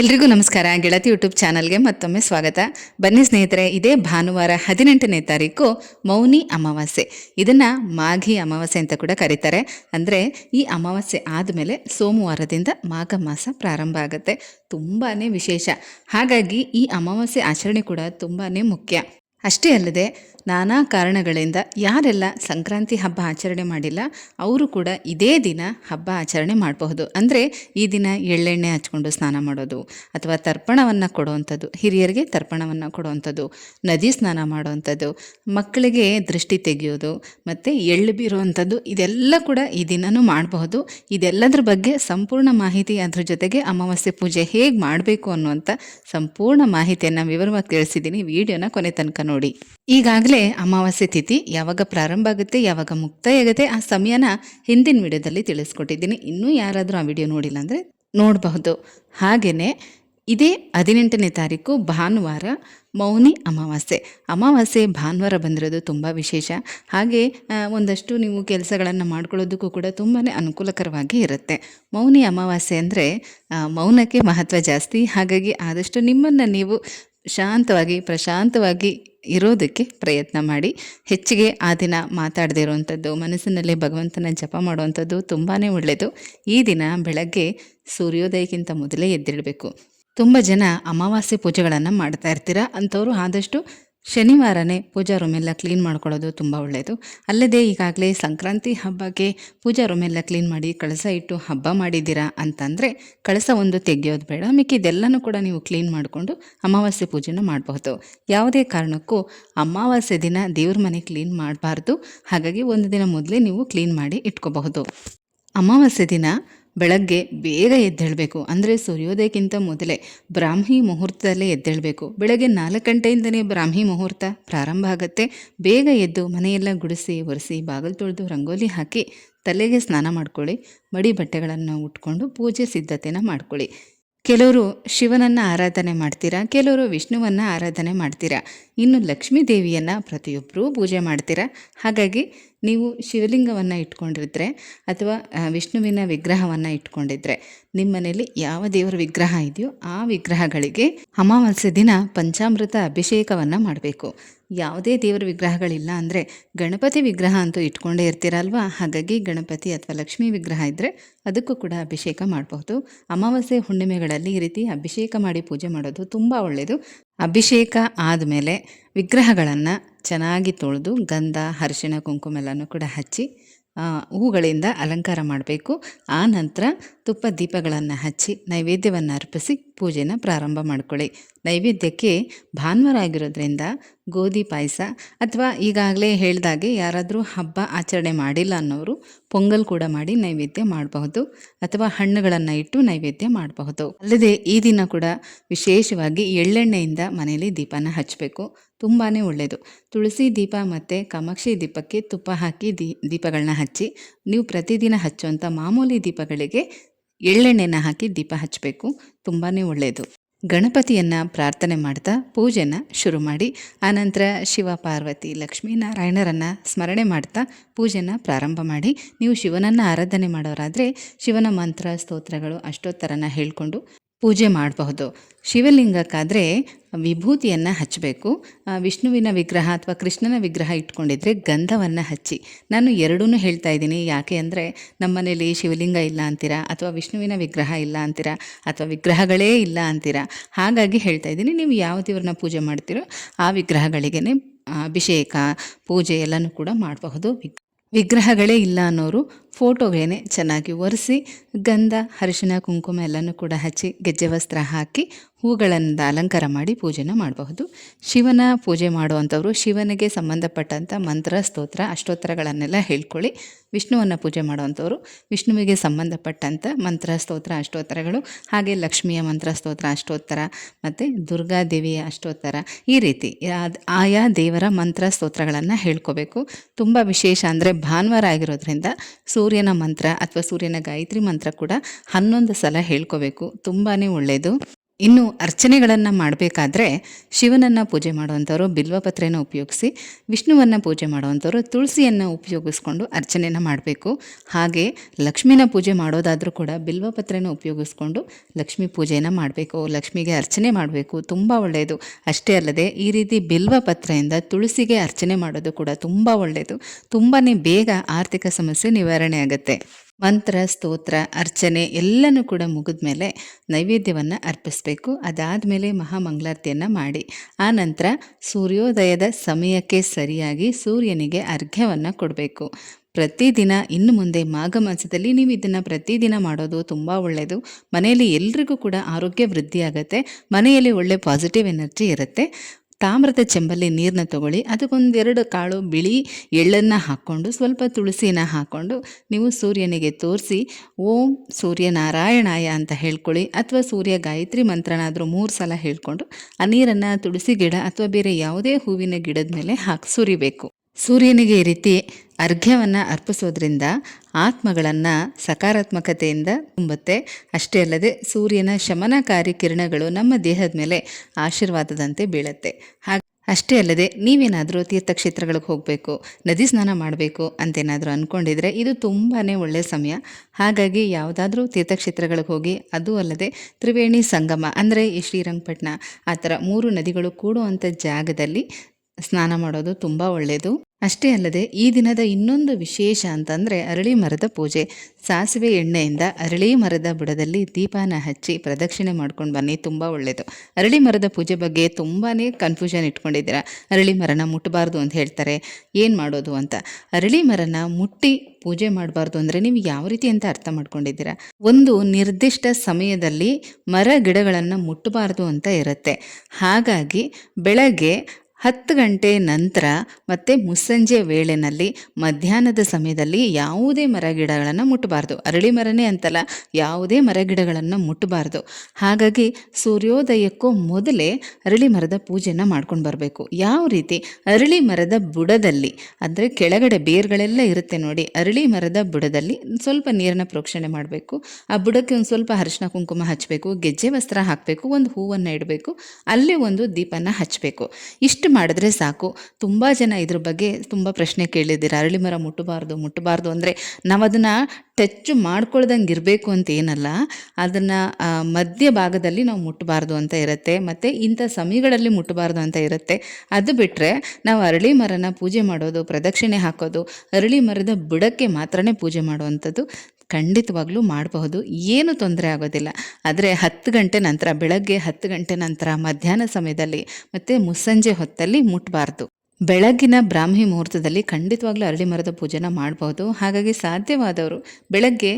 ಎಲ್ರಿಗೂ ನಮಸ್ಕಾರ. ಗೆಳತಿ ಯೂಟ್ಯೂಬ್ ಚಾನಲ್ಗೆ ಮತ್ತೊಮ್ಮೆ ಸ್ವಾಗತ. ಬನ್ನಿ ಸ್ನೇಹಿತರೆ, ಇದೇ ಭಾನುವಾರ ಹದಿನೆಂಟನೇ ತಾರೀಕು ಮೌನಿ ಅಮಾವಾಸ್ಯೆ. ಇದನ್ನು ಮಾಘಿ ಅಮಾವಾಸ್ಯೆ ಅಂತ ಕೂಡ ಕರೀತಾರೆ. ಅಂದರೆ ಈ ಅಮಾವಾಸ್ಯೆ ಆದಮೇಲೆ ಸೋಮವಾರದಿಂದ ಮಾಘ ಮಾಸ ಪ್ರಾರಂಭ ಆಗುತ್ತೆ. ತುಂಬಾ ವಿಶೇಷ. ಹಾಗಾಗಿ ಈ ಅಮಾವಾಸ್ಯೆ ಆಚರಣೆ ಕೂಡ ತುಂಬಾ ಮುಖ್ಯ. ಅಷ್ಟೇ ಅಲ್ಲದೆ ನಾನಾ ಕಾರಣಗಳಿಂದ ಯಾರೆಲ್ಲ ಸಂಕ್ರಾಂತಿ ಹಬ್ಬ ಆಚರಣೆ ಮಾಡಿಲ್ಲ, ಅವರು ಕೂಡ ಇದೇ ದಿನ ಹಬ್ಬ ಆಚರಣೆ ಮಾಡಬಹುದು. ಅಂದರೆ ಈ ದಿನ ಎಳ್ಳೆಣ್ಣೆ ಹಚ್ಕೊಂಡು ಸ್ನಾನ ಮಾಡೋದು, ಅಥವಾ ತರ್ಪಣವನ್ನು ಕೊಡುವಂಥದ್ದು, ಹಿರಿಯರಿಗೆ ತರ್ಪಣವನ್ನು ಕೊಡುವಂಥದ್ದು, ನದಿ ಸ್ನಾನ ಮಾಡುವಂಥದ್ದು, ಮಕ್ಕಳಿಗೆ ದೃಷ್ಟಿ ತೆಗೆಯೋದು, ಮತ್ತು ಎಳ್ಳು ಬೀರುವಂಥದ್ದು, ಇದೆಲ್ಲ ಕೂಡ ಈ ದಿನನೂ ಮಾಡಬಹುದು. ಇದೆಲ್ಲದರ ಬಗ್ಗೆ ಸಂಪೂರ್ಣ ಮಾಹಿತಿ ಅದ್ರ ಜೊತೆಗೆ ಅಮಾವಾಸ್ಯೆ ಪೂಜೆ ಹೇಗೆ ಮಾಡಬೇಕು ಅನ್ನುವಂಥ ಸಂಪೂರ್ಣ ಮಾಹಿತಿಯನ್ನು ವಿವರವಾಗಿ ತಿಳಿಸಿದ್ದೀನಿ. ವಿಡಿಯೋನ ಕೊನೆ ತನಕ ನೋಡಿ. ಈಗಾಗಲೇ ಅಮಾವಾಸ್ಯೆ ತಿಥಿ ಯಾವಾಗ ಪ್ರಾರಂಭ ಆಗುತ್ತೆ, ಯಾವಾಗ ಮುಕ್ತಾಯ ಆಗುತ್ತೆ ಆ ಸಮಯನ ಹಿಂದಿನ ವಿಡಿಯೋದಲ್ಲಿ ತಿಳಿಸ್ಕೊಟ್ಟಿದ್ದೀನಿ. ಇನ್ನೂ ಯಾರಾದರೂ ಆ ವಿಡಿಯೋ ನೋಡಿಲ್ಲ ಅಂದರೆ ನೋಡಬಹುದು. ಹಾಗೆಯೇ ಇದೇ ಹದಿನೆಂಟನೇ ತಾರೀಕು ಭಾನುವಾರ ಮೌನಿ ಅಮಾವಾಸ್ಯೆ. ಅಮಾವಾಸ್ಯೆ ಭಾನುವಾರ ಬಂದಿರೋದು ತುಂಬ ವಿಶೇಷ. ಹಾಗೆ ಒಂದಷ್ಟು ನೀವು ಕೆಲಸಗಳನ್ನು ಮಾಡ್ಕೊಳ್ಳೋದಕ್ಕೂ ಕೂಡ ತುಂಬಾ ಅನುಕೂಲಕರವಾಗಿ ಇರುತ್ತೆ. ಮೌನಿ ಅಮಾವಾಸ್ಯೆ ಅಂದರೆ ಮೌನಕ್ಕೆ ಮಹತ್ವ ಜಾಸ್ತಿ. ಹಾಗಾಗಿ ಆದಷ್ಟು ನಿಮ್ಮನ್ನು ನೀವು ಶಾಂತವಾಗಿ, ಪ್ರಶಾಂತವಾಗಿ ಇರೋದಕ್ಕೆ ಪ್ರಯತ್ನ ಮಾಡಿ. ಹೆಚ್ಚಿಗೆ ಆ ದಿನ ಮಾತಾಡದೇ ಇರುವಂಥದ್ದು, ಮನಸ್ಸಿನಲ್ಲಿ ಭಗವಂತನ ಜಪ ಮಾಡುವಂಥದ್ದು ತುಂಬಾ ಒಳ್ಳೆಯದು. ಈ ದಿನ ಬೆಳಗ್ಗೆ ಸೂರ್ಯೋದಯಕ್ಕಿಂತ ಮೊದಲೇ ಎದ್ದಿಡಬೇಕು ತುಂಬ ಜನ ಅಮಾವಾಸ್ಯೆ ಪೂಜೆಗಳನ್ನು ಮಾಡ್ತಾ ಇರ್ತೀರ? ಅಂಥವ್ರು ಆದಷ್ಟು ಶನಿವಾರನೇ ಪೂಜಾ ರೂಮೆಲ್ಲ ಕ್ಲೀನ್ ಮಾಡ್ಕೊಳ್ಳೋದು ತುಂಬ ಒಳ್ಳೆಯದು. ಅಲ್ಲದೆ ಈಗಾಗಲೇ ಸಂಕ್ರಾಂತಿ ಹಬ್ಬಕ್ಕೆ ಪೂಜಾ ರೂಮೆಲ್ಲ ಕ್ಲೀನ್ ಮಾಡಿ ಕಳಸ ಇಟ್ಟು ಹಬ್ಬ ಮಾಡಿದ್ದೀರಾ ಅಂತಂದರೆ ಕಳಸ ಒಂದು ತೆಗೆಯೋದು ಬೇಡ. ಮಿಕ್ಕಿದೆಲ್ಲನೂ ಕೂಡ ನೀವು ಕ್ಲೀನ್ ಮಾಡಿಕೊಂಡು ಅಮಾವಾಸ್ಯೆ ಪೂಜೆನ ಮಾಡಬಹುದು. ಯಾವುದೇ ಕಾರಣಕ್ಕೂ ಅಮಾವಾಸ್ಯೆ ದಿನ ದೇವ್ರ ಮನೆ ಕ್ಲೀನ್ ಮಾಡಬಾರ್ದು. ಹಾಗಾಗಿ ಒಂದು ದಿನ ಮೊದಲೇ ನೀವು ಕ್ಲೀನ್ ಮಾಡಿ ಇಟ್ಕೋಬಹುದು. ಅಮಾವಾಸ್ಯೆ ದಿನ ಬೆಳಗ್ಗೆ ಬೇಗ ಎದ್ದೇಳಬೇಕು. ಅಂದರೆ ಸೂರ್ಯೋದಯಕ್ಕಿಂತ ಮೊದಲೇ ಬ್ರಾಹ್ಮಿ ಮುಹೂರ್ತದಲ್ಲೇ ಎದ್ದೇಳಬೇಕು. ಬೆಳಗ್ಗೆ ನಾಲ್ಕು ಗಂಟೆಯಿಂದನೇ ಬ್ರಾಹ್ಮಿ ಮುಹೂರ್ತ ಪ್ರಾರಂಭ ಆಗುತ್ತೆ. ಬೇಗ ಎದ್ದು ಮನೆಯೆಲ್ಲ ಗುಡಿಸಿ, ಒರೆಸಿ, ಬಾಗಿಲು ತೊಳೆದು ರಂಗೋಲಿ ಹಾಕಿ ತಲೆಗೆ ಸ್ನಾನ ಮಾಡ್ಕೊಳ್ಳಿ. ಮಡಿ ಬಟ್ಟೆಗಳನ್ನು ಉಟ್ಕೊಂಡು ಪೂಜೆ ಸಿದ್ಧತೆನ ಮಾಡ್ಕೊಳ್ಳಿ. ಕೆಲವರು ಶಿವನನ್ನು ಆರಾಧನೆ ಮಾಡ್ತೀರಾ? ಕೆಲವರು ವಿಷ್ಣುವನ್ನು ಆರಾಧನೆ ಮಾಡ್ತೀರಾ? ಇನ್ನು ಲಕ್ಷ್ಮೀ ದೇವಿಯನ್ನು ಪ್ರತಿಯೊಬ್ಬರೂ ಪೂಜೆ ಮಾಡ್ತೀರಾ? ಹಾಗಾಗಿ ನೀವು ಶಿವಲಿಂಗವನ್ನು ಇಟ್ಕೊಂಡಿದ್ರೆ ಅಥವಾ ವಿಷ್ಣುವಿನ ವಿಗ್ರಹವನ್ನು ಇಟ್ಕೊಂಡಿದ್ರೆ ನಿಮ್ಮ ಮನೆಯಲ್ಲಿ ಯಾವ ದೇವರ ವಿಗ್ರಹ ಇದೆಯೋ ಆ ವಿಗ್ರಹಗಳಿಗೆ ಅಮಾವಾಸ್ಯೆ ದಿನ ಪಂಚಾಮೃತ ಅಭಿಷೇಕವನ್ನು ಮಾಡಬೇಕು. ಯಾವುದೇ ದೇವರ ವಿಗ್ರಹಗಳಿಲ್ಲ ಅಂದರೆ ಗಣಪತಿ ವಿಗ್ರಹ ಅಂತೂ ಇಟ್ಕೊಂಡೇ ಇರ್ತೀರಲ್ವಾ? ಹಾಗಾಗಿ ಗಣಪತಿ ಅಥವಾ ಲಕ್ಷ್ಮೀ ವಿಗ್ರಹ ಇದ್ದರೆ ಅದಕ್ಕೂ ಕೂಡ ಅಭಿಷೇಕ ಮಾಡಬಹುದು. ಅಮಾವಾಸ್ಯೆ ಹುಣ್ಣಿಮೆಗಳಲ್ಲಿ ಈ ರೀತಿ ಅಭಿಷೇಕ ಮಾಡಿ ಪೂಜೆ ಮಾಡೋದು ತುಂಬ ಒಳ್ಳೆಯದು ಅಭಿಷೇಕ ಆದಮೇಲೆ ವಿಗ್ರಹಗಳನ್ನು ಚೆನ್ನಾಗಿ ತೊಳೆದು ಗಂಧ, ಅರಿಶಿಣ, ಕುಂಕುಮ ಎಲ್ಲನೂ ಕೂಡ ಹಚ್ಚಿ ಹೂಗಳಿಂದ ಅಲಂಕಾರ ಮಾಡಬೇಕು. ಆ ನಂತರ ತುಪ್ಪ ದೀಪಗಳನ್ನು ಹಚ್ಚಿ, ನೈವೇದ್ಯವನ್ನು ಅರ್ಪಿಸಿ ಪೂಜೆನ ಪ್ರಾರಂಭ ಮಾಡಿಕೊಳ್ಳಿ. ನೈವೇದ್ಯಕ್ಕೆ ಭಾನುವಾರ ಆಗಿರೋದ್ರಿಂದ ಗೋಧಿ ಪಾಯಸ ಅಥವಾ ಈಗಾಗಲೇ ಹೇಳಿದಾಗೆ ಯಾರಾದರೂ ಹಬ್ಬ ಆಚರಣೆ ಮಾಡಿಲ್ಲ ಅನ್ನೋರು ಪೊಂಗಲ್ ಕೂಡ ಮಾಡಿ ನೈವೇದ್ಯ ಮಾಡಬಹುದು ಅಥವಾ ಹಣ್ಣುಗಳನ್ನು ಇಟ್ಟು ನೈವೇದ್ಯ ಮಾಡಬಹುದು. ಅಲ್ಲದೆ ಈ ದಿನ ಕೂಡ ವಿಶೇಷವಾಗಿ ಎಳ್ಳೆಣ್ಣೆಯಿಂದ ಮನೆಯಲ್ಲಿ ದೀಪನ ಹಚ್ಚಬೇಕು. ತುಂಬಾ ಒಳ್ಳೆಯದು ತುಳಸಿ ದೀಪ ಮತ್ತು ಕಾಮಾಕ್ಷಿ ದೀಪಕ್ಕೆ ತುಪ್ಪ ಹಾಕಿ ದೀ ದೀಪಗಳನ್ನ ಹಚ್ಚಿ, ನೀವು ಪ್ರತಿದಿನ ಹಚ್ಚುವಂಥ ಮಾಮೂಲಿ ದೀಪಗಳಿಗೆ ಎಳ್ಳೆಣ್ಣೆನ ಹಾಕಿ ದೀಪ ಹಚ್ಚಬೇಕು. ತುಂಬಾ ಒಳ್ಳೆಯದು ಗಣಪತಿಯನ್ನು ಪ್ರಾರ್ಥನೆ ಮಾಡ್ತಾ ಪೂಜೆನ ಶುರು ಮಾಡಿ, ಆನಂತರ ಶಿವ ಪಾರ್ವತಿ ಲಕ್ಷ್ಮೀನಾರಾಯಣರನ್ನು ಸ್ಮರಣೆ ಮಾಡ್ತಾ ಪೂಜೆನ ಪ್ರಾರಂಭ ಮಾಡಿ, ನೀವು ಶಿವನನ್ನು ಆರಾಧನೆ ಮಾಡೋರಾದರೆ ಶಿವನ ಮಂತ್ರ, ಸ್ತೋತ್ರಗಳು ಅಷ್ಟೋತ್ತರನ ಹೇಳ್ಕೊಂಡು ಪೂಜೆ ಮಾಡಬಹುದು. ಶಿವಲಿಂಗಕ್ಕಾದರೆ ವಿಭೂತಿಯನ್ನು ಹಚ್ಚಬೇಕು. ವಿಷ್ಣುವಿನ ವಿಗ್ರಹ ಅಥವಾ ಕೃಷ್ಣನ ವಿಗ್ರಹ ಇಟ್ಕೊಂಡಿದ್ರೆ ಗಂಧವನ್ನು ಹಚ್ಚಿ. ನಾನು ಎರಡೂ ಹೇಳ್ತಾ ಇದ್ದೀನಿ. ಯಾಕೆ ಅಂದರೆ ನಮ್ಮನೇಲಿ ಶಿವಲಿಂಗ ಇಲ್ಲ ಅಂತೀರಾ ಅಥವಾ ವಿಷ್ಣುವಿನ ವಿಗ್ರಹ ಇಲ್ಲ ಅಂತೀರಾ ಅಥವಾ ವಿಗ್ರಹಗಳೇ ಇಲ್ಲ ಅಂತೀರಾ? ಹಾಗಾಗಿ ಹೇಳ್ತಾ ಇದ್ದೀನಿ. ನೀವು ಯಾವ ದೇವ್ರನ್ನ ಪೂಜೆ ಮಾಡ್ತೀರೋ ಆ ವಿಗ್ರಹಗಳಿಗೇ ಅಭಿಷೇಕ, ಪೂಜೆ ಎಲ್ಲನೂ ಕೂಡ ಮಾಡಬಹುದು. ವಿಗ್ರಹಗಳೇ ಇಲ್ಲ ಅನ್ನೋರು ಫೋಟೋಗಳೇ ಚೆನ್ನಾಗಿ ಒರೆಸಿ ಗಂಧ, ಅರಿಶಿನ, ಕುಂಕುಮ ಎಲ್ಲನೂ ಕೂಡ ಹಚ್ಚಿ ಗೆಜ್ಜೆ ವಸ್ತ್ರ ಹಾಕಿ ಹೂಗಳಿಂದ ಅಲಂಕಾರ ಮಾಡಿ ಪೂಜೆನ ಮಾಡಬಹುದು. ಶಿವನ ಪೂಜೆ ಮಾಡುವಂಥವ್ರು ಶಿವನಿಗೆ ಸಂಬಂಧಪಟ್ಟಂಥ ಮಂತ್ರ, ಸ್ತೋತ್ರ, ಅಷ್ಟೋತ್ತರಗಳನ್ನೆಲ್ಲ ಹೇಳ್ಕೊಳ್ಳಿ. ವಿಷ್ಣುವನ್ನು ಪೂಜೆ ಮಾಡುವಂಥವ್ರು ವಿಷ್ಣುವಿಗೆ ಸಂಬಂಧಪಟ್ಟಂಥ ಮಂತ್ರ, ಸ್ತೋತ್ರ, ಅಷ್ಟೋತ್ತರಗಳು, ಹಾಗೆ ಲಕ್ಷ್ಮಿಯ ಮಂತ್ರ, ಸ್ತೋತ್ರ, ಅಷ್ಟೋತ್ತರ, ಮತ್ತು ದುರ್ಗಾದೇವಿಯ ಅಷ್ಟೋತ್ತರ ಈ ರೀತಿ ಆಯಾ ದೇವರ ಮಂತ್ರ, ಸ್ತೋತ್ರಗಳನ್ನು ಹೇಳ್ಕೋಬೇಕು. ತುಂಬ ವಿಶೇಷ ಅಂದರೆ ಭಾನುವಾರ ಆಗಿರೋದ್ರಿಂದ ಸೂರ್ಯನ ಮಂತ್ರ ಅಥವಾ ಸೂರ್ಯನ ಗಾಯತ್ರಿ ಮಂತ್ರ ಕೂಡ ಹನ್ನೊಂದು ಸಲ ಹೇಳ್ಕೋಬೇಕು. ತುಂಬಾ ಒಳ್ಳೆಯದು ಇನ್ನು ಅರ್ಚನೆಗಳನ್ನು ಮಾಡಬೇಕಾದ್ರೆ ಶಿವನನ್ನು ಪೂಜೆ ಮಾಡುವಂಥವ್ರು ಬಿಲ್ವಪತ್ರೆಯನ್ನು ಉಪಯೋಗಿಸಿ, ವಿಷ್ಣುವನ್ನು ಪೂಜೆ ಮಾಡುವಂಥವ್ರು, ತುಳಸಿಯನ್ನು ಉಪಯೋಗಿಸ್ಕೊಂಡು ಅರ್ಚನೆಯನ್ನು ಮಾಡಬೇಕು. ಹಾಗೆ ಲಕ್ಷ್ಮಿನ ಪೂಜೆ ಮಾಡೋದಾದರೂ ಕೂಡ ಬಿಲ್ವಪತ್ರೆಯನ್ನು ಉಪಯೋಗಿಸ್ಕೊಂಡು ಲಕ್ಷ್ಮಿ ಪೂಜೆಯನ್ನು ಮಾಡಬೇಕು. ಲಕ್ಷ್ಮಿಗೆ ಅರ್ಚನೆ ಮಾಡಬೇಕು. ತುಂಬ ಒಳ್ಳೆಯದು. ಅಷ್ಟೇ ಅಲ್ಲದೆ ಈ ರೀತಿ ಬಿಲ್ವಪತ್ರೆಯಿಂದ ತುಳಸಿಗೆ ಅರ್ಚನೆ ಮಾಡೋದು ಕೂಡ ತುಂಬ ಒಳ್ಳೆಯದು. ತುಂಬಾ ಬೇಗ ಆರ್ಥಿಕ ಸಮಸ್ಯೆ ನಿವಾರಣೆ ಆಗುತ್ತೆ. ಮಂತ್ರ, ಸ್ತೋತ್ರ, ಅರ್ಚನೆ ಎಲ್ಲನೂ ಕೂಡ ಮುಗಿದ ಮೇಲೆ ನೈವೇದ್ಯವನ್ನು ಅರ್ಪಿಸಬೇಕು. ಅದಾದ ಮೇಲೆ ಮಹಾಮಂಗಳಾರತಿಯನ್ನು ಮಾಡಿ. ಆ ನಂತರ ಸೂರ್ಯೋದಯದ ಸಮಯಕ್ಕೆ ಸರಿಯಾಗಿ ಸೂರ್ಯನಿಗೆ ಅರ್ಘ್ಯವನ್ನು ಕೊಡಬೇಕು. ಪ್ರತಿದಿನ ಇನ್ನು ಮುಂದೆ ಮಾಘ ಮಾಸದಲ್ಲಿ ನೀವು ಇದನ್ನು ಪ್ರತಿದಿನ ಮಾಡೋದು ತುಂಬ ಒಳ್ಳೆಯದು ಮನೆಯಲ್ಲಿ ಎಲ್ರಿಗೂ ಕೂಡ ಆರೋಗ್ಯ ವೃದ್ಧಿಯಾಗುತ್ತೆ. ಮನೆಯಲ್ಲಿ ಒಳ್ಳೆ ಪಾಸಿಟಿವ್ ಎನರ್ಜಿ ಇರುತ್ತೆ. ತಾಮ್ರದ ಚೆಂಬಲ್ಲಿ ನೀರನ್ನ ತಗೊಳ್ಳಿ. ಅದಕ್ಕೊಂದೆರಡು ಕಾಳು ಬಿಳಿ ಎಳ್ಳನ್ನು ಹಾಕ್ಕೊಂಡು, ಸ್ವಲ್ಪ ತುಳಸಿನ ಹಾಕ್ಕೊಂಡು ನೀವು ಸೂರ್ಯನಿಗೆ ತೋರಿಸಿ, ಓಂ ಸೂರ್ಯನಾರಾಯಣಾಯ ಅಂತ ಹೇಳ್ಕೊಳ್ಳಿ. ಅಥವಾ ಸೂರ್ಯ ಗಾಯತ್ರಿ ಮಂತ್ರನಾದರೂ ಮೂರು ಸಲ ಹೇಳ್ಕೊಂಡು, ಆ ನೀರನ್ನು ತುಳಸಿ ಗಿಡ ಅಥವಾ ಬೇರೆ ಯಾವುದೇ ಹೂವಿನ ಗಿಡದ ಮೇಲೆ ಹಾಕಿ ಸುರಿಬೇಕು. ಸೂರ್ಯನಿಗೆ ಈ ರೀತಿ ಅರ್ಘ್ಯವನ್ನು ಅರ್ಪಿಸೋದ್ರಿಂದ ಆತ್ಮಗಳನ್ನು ಸಕಾರಾತ್ಮಕತೆಯಿಂದ ತುಂಬುತ್ತೆ. ಅಷ್ಟೇ ಅಲ್ಲದೆ ಸೂರ್ಯನ ಶಮನಕಾರಿ ಕಿರಣಗಳು ನಮ್ಮ ದೇಹದ ಮೇಲೆ ಆಶೀರ್ವಾದದಂತೆ ಬೀಳುತ್ತೆ. ಹಾಗೆ ಅಷ್ಟೇ ಅಲ್ಲದೆ ನೀವೇನಾದರೂ ತೀರ್ಥಕ್ಷೇತ್ರಗಳಿಗೆ ಹೋಗಬೇಕು, ನದಿ ಸ್ನಾನ ಮಾಡಬೇಕು ಅಂತೇನಾದರೂ ಅಂದ್ಕೊಂಡಿದ್ರೆ ಇದು ತುಂಬಾ ಒಳ್ಳೆಯ ಸಮಯ. ಹಾಗಾಗಿ ಯಾವುದಾದ್ರೂ ತೀರ್ಥಕ್ಷೇತ್ರಗಳಿಗೆ ಹೋಗಿ, ಅದು ಅಲ್ಲದೆ ತ್ರಿವೇಣಿ ಸಂಗಮ ಅಂದರೆ ಈ ಶ್ರೀರಂಗಪಟ್ಟಣ ಆ ಥರ ಮೂರು ನದಿಗಳು ಕೂಡುವಂಥ ಜಾಗದಲ್ಲಿ ಸ್ನಾನ ಮಾಡೋದು ತುಂಬ ಒಳ್ಳೆಯದು ಅಷ್ಟೇ ಅಲ್ಲದೆ ಈ ದಿನದ ಇನ್ನೊಂದು ವಿಶೇಷ ಅಂತಂದರೆ ಅರಳಿ ಮರದ ಪೂಜೆ. ಸಾಸಿವೆ ಎಣ್ಣೆಯಿಂದ ಅರಳಿ ಮರದ ಬುಡದಲ್ಲಿ ದೀಪಾನ ಹಚ್ಚಿ ಪ್ರದಕ್ಷಿಣೆ ಮಾಡ್ಕೊಂಡು ಬನ್ನಿ, ತುಂಬ ಒಳ್ಳೆಯದು ಅರಳಿ ಮರದ ಪೂಜೆ ಬಗ್ಗೆ ತುಂಬಾ ಕನ್ಫ್ಯೂಷನ್ ಇಟ್ಕೊಂಡಿದ್ದೀರಾ? ಅರಳಿ ಮರನ ಮುಟ್ಟಬಾರ್ದು ಅಂತ ಹೇಳ್ತಾರೆ. ಏನು ಮಾಡೋದು ಅಂತ? ಅರಳಿ ಮರನ ಮುಟ್ಟಿ ಪೂಜೆ ಮಾಡಬಾರ್ದು ಅಂದರೆ ನೀವು ಯಾವ ರೀತಿ ಅಂತ ಅರ್ಥ ಮಾಡ್ಕೊಂಡಿದ್ದೀರಾ? ಒಂದು ನಿರ್ದಿಷ್ಟ ಸಮಯದಲ್ಲಿ ಮರ ಗಿಡಗಳನ್ನು ಮುಟ್ಟಬಾರ್ದು ಅಂತ ಇರುತ್ತೆ. ಹಾಗಾಗಿ ಬೆಳಗ್ಗೆ ಹತ್ತು ಗಂಟೆ ನಂತರ ಮತ್ತು ಮುಸ್ಸಂಜೆ ವೇಳೆನಲ್ಲಿ ಮಧ್ಯಾಹ್ನದ ಸಮಯದಲ್ಲಿ ಯಾವುದೇ ಮರಗಿಡಗಳನ್ನು ಮುಟ್ಟಬಾರ್ದು. ಅರಳಿ ಮರನೇ ಅಂತಲ್ಲ, ಯಾವುದೇ ಮರಗಿಡಗಳನ್ನು ಮುಟ್ಟಬಾರ್ದು. ಹಾಗಾಗಿ ಸೂರ್ಯೋದಯಕ್ಕೂ ಮೊದಲೇ ಅರಳಿ ಮರದ ಪೂಜೆನ ಮಾಡ್ಕೊಂಡು ಬರಬೇಕು. ಯಾವ ರೀತಿ? ಅರಳಿ ಮರದ ಬುಡದಲ್ಲಿ, ಅಂದರೆ ಕೆಳಗಡೆ ಬೇರ್ಗಳೆಲ್ಲ ಇರುತ್ತೆ ನೋಡಿ, ಅರಳಿ ಮರದ ಬುಡದಲ್ಲಿ ಸ್ವಲ್ಪ ನೀರನ್ನು ಪ್ರೋಕ್ಷಣೆ ಮಾಡಬೇಕು. ಆ ಬುಡಕ್ಕೆ ಒಂದು ಸ್ವಲ್ಪ ಅರಿಶಿನ ಕುಂಕುಮ ಹಚ್ಚಬೇಕು ಗೆಜ್ಜೆ ವಸ್ತ್ರ ಹಾಕಬೇಕು, ಒಂದು ಹೂವನ್ನು ಇಡಬೇಕು, ಅಲ್ಲೇ ಒಂದು ದೀಪನ ಹಚ್ಚಬೇಕು ಇಷ್ಟು ಮಾಡಿದ್ರೆ ಸಾಕು. ತುಂಬ ಜನ ಇದ್ರ ಬಗ್ಗೆ ತುಂಬ ಪ್ರಶ್ನೆ ಕೇಳಿದ್ದೀರ. ಅರಳಿ ಮರ ಮುಟ್ಟಬಾರ್ದು ಮುಟ್ಟಬಾರ್ದು ಅಂದರೆ ನಾವು ಅದನ್ನು ಟಚ್ ಮಾಡ್ಕೊಳ್ದಂಗೆ ಇರಬೇಕು ಅಂತ ಏನಲ್ಲ. ಅದನ್ನು ಮಧ್ಯ ಭಾಗದಲ್ಲಿ ನಾವು ಮುಟ್ಟಬಾರ್ದು ಅಂತ ಇರುತ್ತೆ. ಮತ್ತು ಇಂಥ ಸಮಯಗಳಲ್ಲಿ ಮುಟ್ಟಬಾರ್ದು ಅಂತ ಇರುತ್ತೆ. ಅದು ಬಿಟ್ಟರೆ ನಾವು ಅರಳಿ ಮರನ ಪೂಜೆ ಮಾಡೋದು, ಪ್ರದಕ್ಷಿಣೆ ಹಾಕೋದು ಅರಳಿ ಮರದ ಬುಡಕ್ಕೆ ಮಾತ್ರನೇ ಪೂಜೆ ಮಾಡುವಂಥದ್ದು ಖಂಡಿತವಾಗ್ಲೂ ಮಾಡಬಹುದು. ಏನು ತೊಂದರೆ ಆಗೋದಿಲ್ಲ. ಆದರೆ ಹತ್ತು ಗಂಟೆ ನಂತರ, ಬೆಳಗ್ಗೆ ಹತ್ತು ಗಂಟೆ ನಂತರ ಮಧ್ಯಾಹ್ನ ಸಮಯದಲ್ಲಿ ಮತ್ತು ಮುಸ್ಸಂಜೆ ಹೊತ್ತಲ್ಲಿ ಮುಟ್ಟಬಾರ್ದು ಬೆಳಗ್ಗಿನ ಬ್ರಾಹ್ಮಿ ಮುಹೂರ್ತದಲ್ಲಿ ಖಂಡಿತವಾಗ್ಲೂ ಅರಳಿ ಮರದ ಪೂಜೆನ ಮಾಡಬಹುದು. ಹಾಗಾಗಿ ಸಾಧ್ಯವಾದವರು ಬೆಳಗ್ಗೆ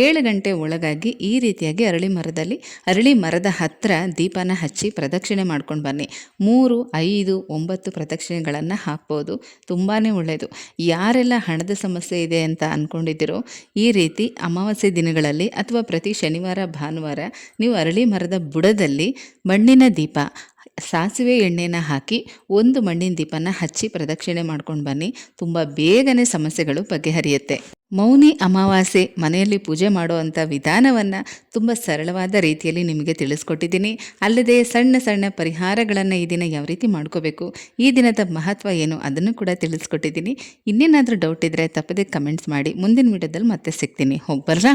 ಏಳು ಗಂಟೆ ಒಳಗಾಗಿ ಈ ರೀತಿಯಾಗಿ ಅರಳಿ ಮರದಲ್ಲಿ, ಅರಳಿ ಮರದ ಹತ್ತಿರ ದೀಪನ ಹಚ್ಚಿ ಪ್ರದಕ್ಷಿಣೆ ಮಾಡ್ಕೊಂಡು ಬನ್ನಿ. ಮೂರು, ಐದು, ಒಂಬತ್ತು ಪ್ರದಕ್ಷಿಣೆಗಳನ್ನು ಹಾಕ್ಬೋದು. ತುಂಬಾ ಒಳ್ಳೆಯದು ಯಾರೆಲ್ಲ ಹಣದ ಸಮಸ್ಯೆ ಇದೆ ಅಂತ ಅಂದ್ಕೊಂಡಿದ್ದೀರೋ ಈ ರೀತಿ ಅಮಾವಾಸ್ಯೆ ದಿನಗಳಲ್ಲಿ ಅಥವಾ ಪ್ರತಿ ಶನಿವಾರ, ಭಾನುವಾರ ನೀವು ಅರಳಿ ಮರದ ಬುಡದಲ್ಲಿ ಮಣ್ಣಿನ ದೀಪ ಸಾಸಿವೆ ಎಣ್ಣೆನ ಹಾಕಿ ಒಂದು ಮಣ್ಣಿನ ದೀಪನ ಹಚ್ಚಿ ಪ್ರದಕ್ಷಿಣೆ ಮಾಡ್ಕೊಂಡು ಬನ್ನಿ. ತುಂಬ ಬೇಗನೆ ಸಮಸ್ಯೆಗಳು ಬಗೆಹರಿಯುತ್ತೆ. ಮೌನಿ ಅಮಾವಾಸ್ಯೆ, ಮನೆಯಲ್ಲಿ ಪೂಜೆ ಮಾಡುವಂಥ ವಿಧಾನವನ್ನು ತುಂಬ ಸರಳವಾದ ರೀತಿಯಲ್ಲಿ ನಿಮಗೆ ತಿಳಿಸ್ಕೊಟ್ಟಿದ್ದೀನಿ. ಅಲ್ಲದೆ ಸಣ್ಣ ಸಣ್ಣ ಪರಿಹಾರಗಳನ್ನು ಈ ದಿನ ಯಾವ ರೀತಿ ಮಾಡ್ಕೋಬೇಕು, ಈ ದಿನದ ಮಹತ್ವ ಏನು ಅದನ್ನು ಕೂಡ ತಿಳಿಸ್ಕೊಟ್ಟಿದ್ದೀನಿ. ಇನ್ನೇನಾದರೂ ಡೌಟ್ ಇದ್ದರೆ ತಪ್ಪದೆ ಕಮೆಂಟ್ಸ್ ಮಾಡಿ. ಮುಂದಿನ ವಿಡಿಯೋದಲ್ಲಿ ಮತ್ತೆ ಸಿಗ್ತೀನಿ. ಹೋಗ್ಬರ್ರಾ